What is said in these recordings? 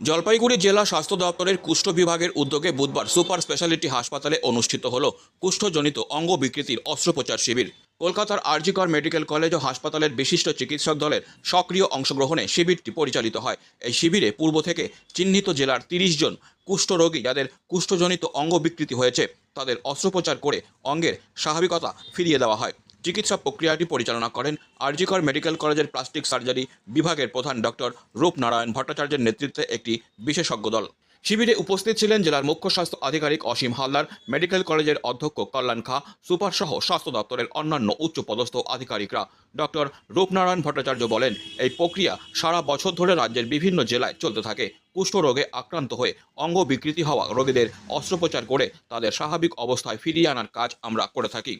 জলপাইগুড়ি জেলা স্বাস্থ্য দপ্তরের কুষ্ঠ বিভাগের উদ্যোগে বুধবার সুপার স্পেশালিটি হাসপাতালে অনুষ্ঠিত হল কুষ্ঠজনিত অঙ্গ বিকৃতির অস্ত্রোপচার শিবির। কলকাতার আরজিকর মেডিকেল কলেজ ও হাসপাতালের বিশিষ্ট চিকিৎসক দলের সক্রিয় অংশগ্রহণে শিবিরটি পরিচালিত হয়। এই শিবিরে পূর্ব থেকে চিহ্নিত জেলার তিরিশ জন কুষ্ঠরোগী যাদের কুষ্ঠজনিত অঙ্গ বিকৃতি হয়েছে, তাদের অস্ত্রোপচার করে অঙ্গের স্বাভাবিকতা ফিরিয়ে দেওয়া হয়। চিকিৎসা প্রক্রিয়াটি পরিচালনা করেন আরজিকর মেডিকেল কলেজের প্লাস্টিক সার্জারি বিভাগের প্রধান ডক্টর রূপনারায়ণ ভট্টাচার্যের নেতৃত্বে একটি বিশেষজ্ঞ দল। শিবিরে উপস্থিত ছিলেন জেলার মুখ্য স্বাস্থ্য আধিকারিক অসীম হালদার, মেডিকেল কলেজের অধ্যক্ষ কল্যাণ খা, সুপার সহ স্বাস্থ্য দপ্তরের অন্যান্য উচ্চপদস্থ আধিকারিকরা। ডক্টর রূপনারায়ণ ভট্টাচার্য বলেন, এই প্রক্রিয়া সারা বছর ধরে রাজ্যের বিভিন্ন জেলায় চলতে থাকে। কুষ্ঠরোগে আক্রান্ত হয়ে অঙ্গ বিকৃতি হওয়া রোগীদের অস্ত্রোপচার করে তাদের স্বাভাবিক অবস্থায় ফিরিয়ে আনার কাজ আমরা করে থাকি।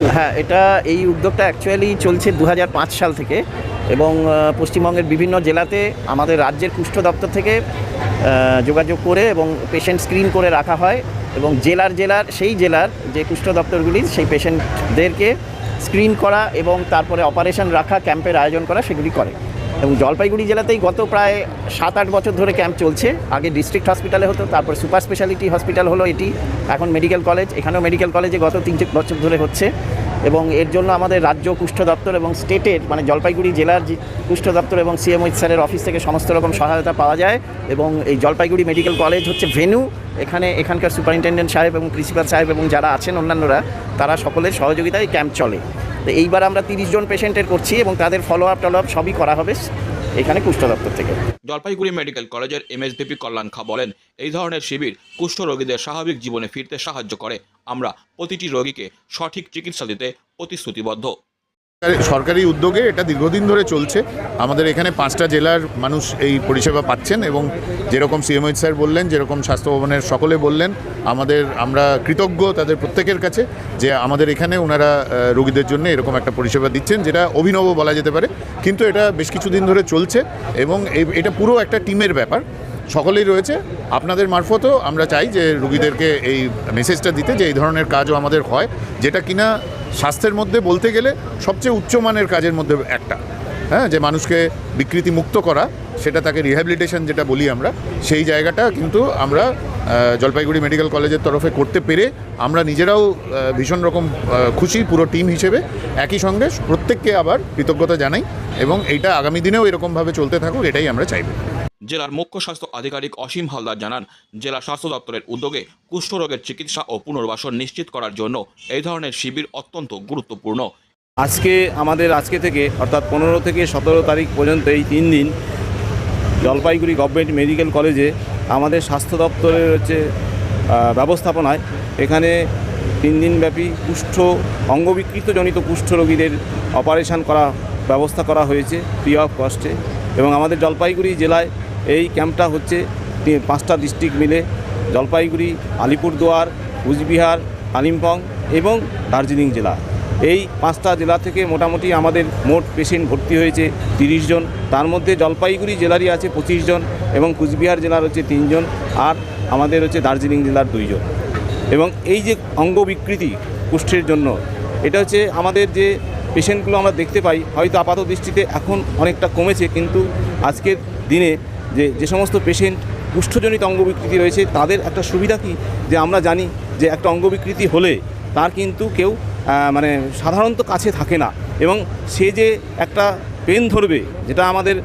হ্যাঁ এটা এই উদ্যোগটা অ্যাকচুয়ালি চলছে দু হাজার পাঁচ সাল থেকে এবং পশ্চিমবঙ্গের বিভিন্ন জেলাতে আমাদের রাজ্যের কুষ্ঠ দপ্তর থেকে যোগাযোগ করে এবং পেশেন্ট স্ক্রিন করে রাখা হয় এবং জেলার জেলার, সেই জেলার যে কুষ্ঠ দপ্তরগুলি, সেই পেশেন্টদেরকে স্ক্রিন করা এবং তারপরে অপারেশন রাখা ক্যাম্পের আয়োজন করা, সেগুলি করে। এবং জলপাইগুড়ি জেলাতেই গত প্রায় সাত, আট বছর ধরে ক্যাম্প চলছে। আগে ডিস্ট্রিক্ট হসপিটালে হতো, তারপর সুপার স্পেশালিটি হসপিটাল হলো এটি। এখন মেডিকেল কলেজ এখানেও মেডিকেল কলেজে গত তিন বছর ধরে হচ্ছে। এবং এর জন্য আমাদের রাজ্য কুষ্ঠ দপ্তর এবং স্টেটের মানে জলপাইগুড়ি জেলার কুষ্ঠ দপ্তর এবং সিএমওইচ স্যারের অফিস থেকে সমস্ত রকম সহায়তা পাওয়া যায় এবং এই জলপাইগুড়ি মেডিকেল কলেজ হচ্ছে ভেনু। এখানে এখানকার সুপারিনটেন্ডেন্ট সাহেব এবং প্রিন্সিপাল সাহেব এবং যারা আছেন অন্যান্যরা, তারা সকলের সহযোগিতায় ক্যাম্প চলে। তো এইবার আমরা তিরিশ জন পেশেন্টের করছি এবং তাদের ফলো আপ টলো আপ সবই করা হবে এখানে কুষ্ঠ দপ্তর থেকে। জলপাইগুড়ি মেডিকেল কলেজের এম এস এমএসভিপি কল্যাণ খা বলেন, এই ধরনের শিবির কুষ্ঠ রোগীদের স্বাভাবিক জীবনে ফিরতে সাহায্য করে। আমরা প্রতিটি রোগীকে সঠিক চিকিৎসা দিতে প্রতিশ্রুতিবদ্ধ। সরকারি উদ্যোগে এটা দীর্ঘদিন ধরে চলছে। আমাদের এখানে পাঁচটা জেলার মানুষ এই পরিষেবা পাচ্ছেন এবং যেরকম সিএমএইচ স্যার বললেন, যেরকম স্বাস্থ্য ভবনের সকলে বললেন, আমাদের, আমরা কৃতজ্ঞ তাদের প্রত্যেকের কাছে যে আমাদের এখানে ওনারা রোগীদের জন্য এরকম একটা পরিষেবা দিচ্ছেন, যেটা অভিনব বলা যেতে পারে। কিন্তু এটা বেশ কিছুদিন ধরে চলছে এবং এটা পুরো একটা টিমের ব্যাপার। সকলেই রয়েছে। আপনাদের মারফতও আমরা চাই যে রুগীদেরকে এই মেসেজটা দিতে যে এই ধরনের কাজও আমাদের হয়, যেটা কিনা স্বাস্থ্যের মধ্যে বলতে গেলে সবচেয়ে উচ্চমানের কাজের মধ্যে একটা। হ্যাঁ যে মানুষকে বিকৃতি মুক্ত করা, সেটা তাকে রিহ্যাবিলিটেশন যেটা বলি আমরা, সেই জায়গাটা কিন্তু আমরা জলপাইগুড়ি মেডিকেল কলেজের তরফে করতে পেরে আমরা নিজেরাও ভীষণ রকম খুশি পুরো টিম হিসেবে। একই সঙ্গে প্রত্যেককে আবার কৃতজ্ঞতা জানাই এবং এইটা আগামী দিনেও এরকমভাবে চলতে থাকুক, এটাই আমরা চাইব। জেলার মুখ্য স্বাস্থ্য আধিকারিক অসীম হালদার জানান, জেলা স্বাস্থ্য দপ্তরের উদ্যোগে কুষ্ঠরোগের চিকিৎসা ও পুনর্বাসন নিশ্চিত করার জন্য এই ধরনের শিবির অত্যন্ত গুরুত্বপূর্ণ। আজকে আমাদের আজকে থেকে, অর্থাৎ পনেরো থেকে সতেরো তারিখ পর্যন্ত এই তিন দিন জলপাইগুড়ি গভর্নমেন্ট মেডিকেল কলেজে আমাদের স্বাস্থ্য দপ্তরের হচ্ছে ব্যবস্থাপনায় এখানে তিন দিনব্যাপী কুষ্ঠ অঙ্গবিকৃতজনিত কুষ্ঠ রোগীদের অপারেশন করা, ব্যবস্থা করা হয়েছে ফ্রি অফ কস্টে এবং আমাদের জলপাইগুড়ি জেলায় এই ক্যাম্পটা হচ্ছে পাঁচটা ডিস্ট্রিক্ট মিলে। জলপাইগুড়ি, আলিপুরদুয়ার, কুচবিহার, কালিম্পং এবং দার্জিলিং জেলা। এই পাঁচটা জেলা থেকে মোটামুটি আমাদের মোট পেশেন্ট ভর্তি হয়েছে তিরিশ জন। তার মধ্যে জলপাইগুড়ি জেলারই আছে পঁচিশ জন এবং কুচবিহার জেলার হচ্ছে তিনজন আর আমাদের হচ্ছে দার্জিলিং জেলার দুইজন এবং এই যে অঙ্গ বিকৃতি কুষ্ঠের জন্য, এটা হচ্ছে আমাদের যে পেশেন্টগুলো আমরা দেখতে পাই, হয়তো আপাত দৃষ্টিতে এখন অনেকটা কমেছে, কিন্তু আজকের দিনে যে যে সমস্ত পেশেন্ট কুষ্ঠজনিত অঙ্গ বিকৃতি রয়েছে, তাদের একটা সুবিধা কী? যে আমরা জানি যে একটা অঙ্গ বিকৃতি হলে তার কিন্তু কেউ মানে সাধারণত কাছে থাকে না। এবং সে যে একটা পেন ধরবে, যেটা আমাদের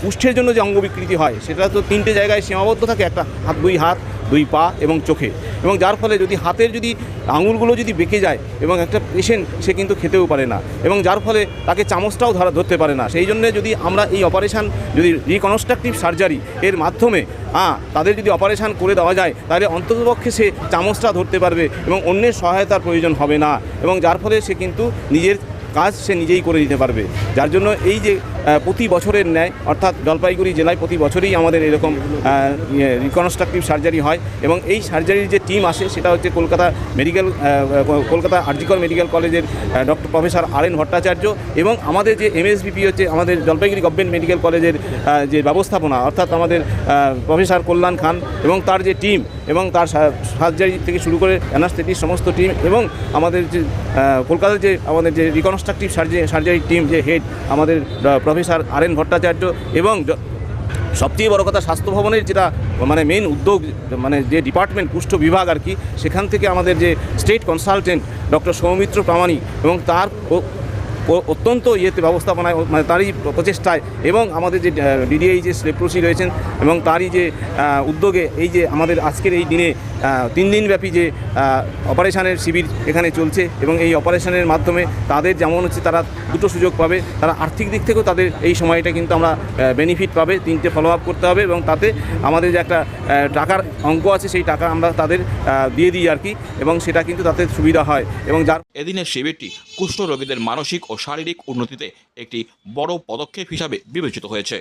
কুষ্ঠের জন্য যে অঙ্গ বিকৃতি হয়, সেটা তো তিনটে জায়গায় সীমাবদ্ধ থাকে, একটা হাত, দুই হাত দুই পা এবং চোখে। এবং যার ফলে যদি হাতের যদি আঙুলগুলো যদি বেঁকে যায় এবং একটা পেশেন্ট সে কিন্তু খেতেও পারে না। এবং যার ফলে তাকে চামচটাও ধরা ধরতে পারে না। সেই জন্য যদি আমরা এই অপারেশান যদি রিকনস্ট্রাকটিভ সার্জারি এর মাধ্যমে হ্যাঁ তাদের যদি অপারেশান করে দেওয়া যায়, তাহলে অন্ততপক্ষে সে চামচটা ধরতে পারবে এবং অন্যের সহায়তার প্রয়োজন হবে না। এবং যার ফলে সে কিন্তু নিজের কাজ সে নিজেই করে দিতে পারবে। যার জন্য এই যে প্রতি বছরের ন্যায়, অর্থাৎ জলপাইগুড়ি জেলায় প্রতি বছরেই আমাদের এরকম রিকনস্ট্রাকটিভ সার্জারি হয় এবং এই সার্জারির যে টিম আসে সেটা হচ্ছে কলকাতা মেডিকেল কলকাতা আরজিকর মেডিকেল কলেজের doctor professor R N Bhattacharya এবং আমাদের যে এমএসবিপি হচ্ছে আমাদের জলপাইগুড়ি গভর্নমেন্ট মেডিকেল কলেজের যে ব্যবস্থাপনা, অর্থাৎ আমাদের প্রফেসর কল্যাণ খান এবং তার যে টিম এবং তার সার্জারি থেকে শুরু করে অ্যানাস্থেটির সমস্ত টিম এবং আমাদের যে কলকাতার যে আমাদের যে রিকনস্ট্রাকটিভ সার্জারি সার্জারি টিম যে হেড আমাদের প্রফেসর আর এন ভট্টাচার্য এবং সবচেয়ে বড় কথা স্বাস্থ্য ভবনের যেটা মানে মেন উদ্যোগ মানে যে ডিপার্টমেন্ট কুষ্ঠ বিভাগ আর কি, সেখান থেকে আমাদের যে state consultant doctor Soumitra Pramanik এবং তার অত্যন্ত ইয়েতে ব্যবস্থাপনায় মানে তারই প্রচেষ্টায় এবং আমাদের যে যে লেপ্রসি রয়েছেন এবং তারই যে উদ্যোগে এই যে আমাদের আজকের এই দিনে তিন দিনব্যাপী যে অপারেশানের শিবির এখানে চলছে এবং এই অপারেশনের মাধ্যমে তাদের যেমন হচ্ছে তারা দুটো সুযোগ পাবে, তারা আর্থিক দিক থেকেও তাদের এই সময়টা কিন্তু আমরা বেনিফিট পাবে, তিনটে ফলো আপ করতে হবে এবং তাতে আমাদের যে একটা টাকার অঙ্ক আছে সেই টাকা আমরা তাদের দিয়ে দিই আর কি এবং সেটা কিন্তু তাতে সুবিধা হয় এবং যার এদিনের শিবিরটি কুষ্ঠ রোগীদের মানসিক ও শারীরিক উন্নতিতে একটি বড় পদক্ষেপ হিসাবে বিবেচিত হয়েছে।